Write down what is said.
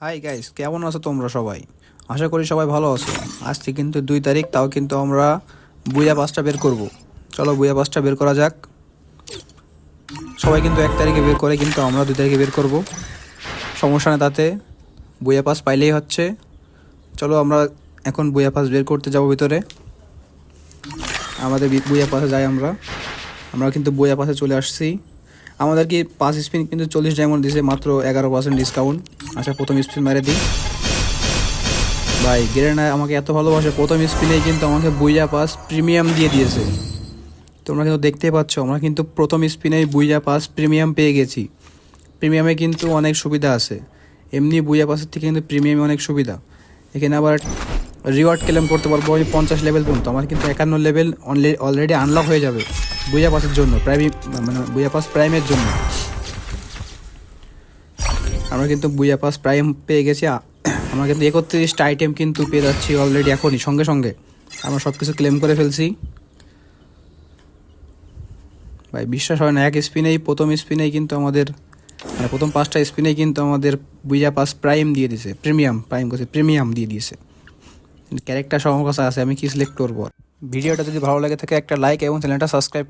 Hi guys কেমন আছো তোমরা সবাই? আশা করি সবাই ভালো আছো। আজকে কিন্তু দুই তারিখ, তাও কিন্তু আমরা বুয়া পাসটা বের করব। চলো বুয়া পাসটা বের করা যাক। সবাই কিন্তু এক তারিখে বের করে কিন্তু আমরা দুই তারিখে বের করব। সমস্যা নেই তাতে বুয়া পাস পাইলেই হচ্ছে। চলো আমরা এখন বুয়া পাস বের করতে যাব ভিতরে। আমাদের বুয়া পাসে যাই আমরা। আমরা কিন্তু বুয়া পাসে চলে আসছি। আমাদের কি পাঁচ স্পিন কিন্তু চল্লিশ ডায়মন্ড দিছে মাত্র এগারো পার্সেন্ট ডিসকাউন্ট আচ্ছা প্রথম স্পিন মেরে দিই। ভাই গেরেনা আমাকে এত ভালোবাসে, প্রথম স্পিনেই কিন্তু আমাকে বুইয়া পাস প্রিমিয়াম দিয়ে দিয়েছে। তোমরা কিন্তু দেখতেই পাচ্ছ, আমরা কিন্তু প্রথম স্পিনেই বুইয়া পাস প্রিমিয়াম পেয়ে গেছি। প্রিমিয়ামে কিন্তু অনেক সুবিধা আছে। এমনি বুইয়া পাসের থেকে কিন্তু প্রিমিয়ামে অনেক সুবিধা। এখানে আবার রিওয়ার্ড ক্লেম করতে পারব আমি পঞ্চাশ লেভেল পর্যন্ত। আমার কিন্তু একান্ন লেভেল অলরেডি আনলক হয়ে যাবে। বুইয়া পাসের জন্য, প্রাইম মানে বুইয়া পাস প্রাইমের জন্য। আমরা কিন্তু বুইয়া পাস প্রাইম পেয়ে গেছি আমরা কিন্তু একত্রিশটা আইটেম কিন্তু পেয়ে যাচ্ছি অলরেডি এখনই, সঙ্গে সঙ্গে। আমরা সব কিছু ক্লেম করে ফেলছি। ভাই, বিশ্বাস হয় না, এক স্পিনেই প্রথম স্পিনেই কিন্তু আমাদের মানে প্রথম পাঁচটা স্পিনেই কিন্তু আমাদের বুইয়া পাস প্রাইম দিয়ে দিয়েছে প্রিমিয়াম, প্রাইম করছে, প্রিমিয়াম দিয়ে দিয়েছে। ক্যারেক্টার আমার কাছে আছে, আমি কি সিলেক্ট করব? ভিডিওটা যদি ভালো লাগে থাকে একটা লাইক এবং চ্যানেলটা সাবস্ক্রাইব